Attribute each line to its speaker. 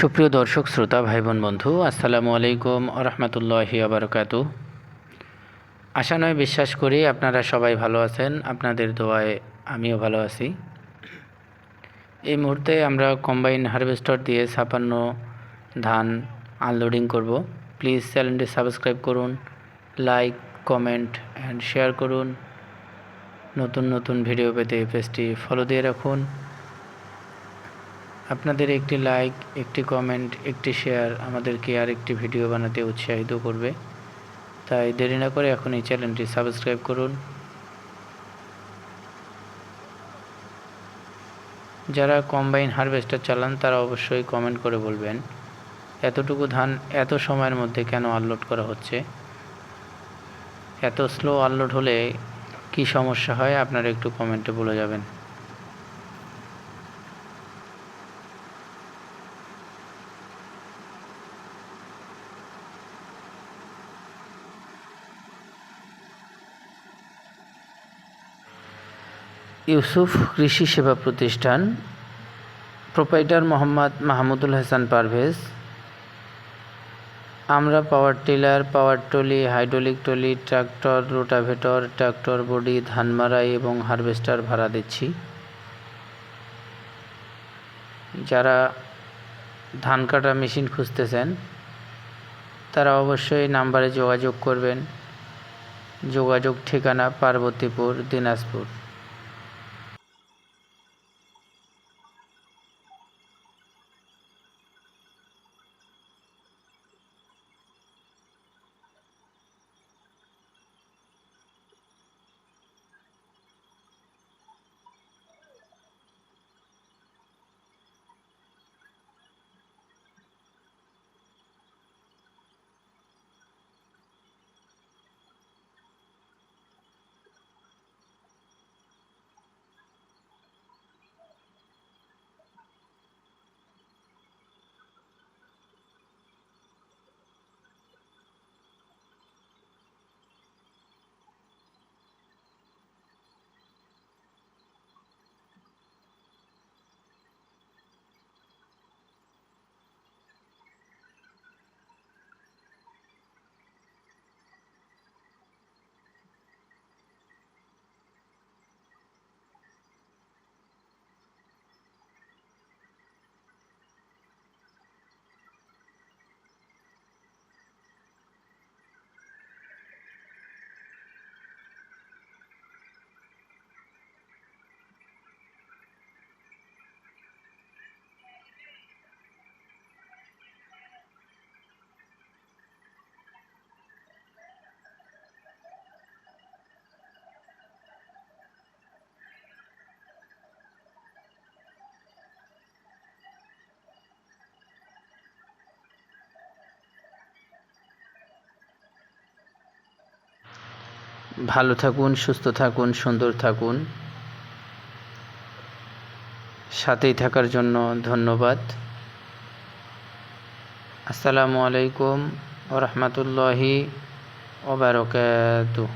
Speaker 1: সুপ্রিয় দর্শক, শ্রোতা ভাই বোন বন্ধু, আসসালামু আলাইকুম রহমতুল্লাহি আবরকাত আশা নয়, বিশ্বাস করি আপনারা সবাই ভালো আছেন, আপনাদের দোয়ায় আমিও ভালো আছি। এই মুহূর্তে আমরা কম্বাইন হারভেস্টার দিয়ে ছাপান্ন ধান আনলোডিং করব। প্লিজ চ্যানেলটি সাবস্ক্রাইব করুন, লাইক, কমেন্ট অ্যান্ড শেয়ার করুন। নতুন নতুন ভিডিও পেতে পেজটি ফলো দিয়ে রাখুন। আপনাদের একটি লাইক একটি কমেন্ট একটি শেয়ার আমাদেরকে আর একটি ভিডিও বানাতে উৎসাহিত করবে। তাই দেরি না করে এখন এই চ্যানেলটি সাবস্ক্রাইব করুন। যারা কম্বাইন হারভেস্টার চালান, তারা অবশ্যই কমেন্ট করে বলবেন, এতটুকু ধান এত সময়ের মধ্যে কেন আনলোড করা হচ্ছে? এত স্লো আনলোড হলে কি সমস্যা হয়? আপনারা একটু কমেন্টে বলে যাবেন। ইউসুফ কৃষি সেবা প্রতিষ্ঠান, প্রোপাইটার মোহাম্মদ মাহমুদুল হাসান পারভেজ, আমরা power tiller, power trolley hydraulic trolley tractor, rotavator, tractor, body ধান মারাই এবং হারভেস্টার ভাড়া দিচ্ছি। যারা ধান কাটা মেশিন খুঁজতেছেন, তারা অবশ্যই নাম্বারে যোগাযোগ করবেন। যোগাযোগ ঠিকানা পার্বতীপুর, দিনাজপুর। ভালো থাকুন সুস্থ থাকুন সুন্দর থাকুন। সাথেই থাকার জন্য ধন্যবাদ। আসসালামু আলাইকুম ওরহমতুল্লাহি ওবরকাতুহ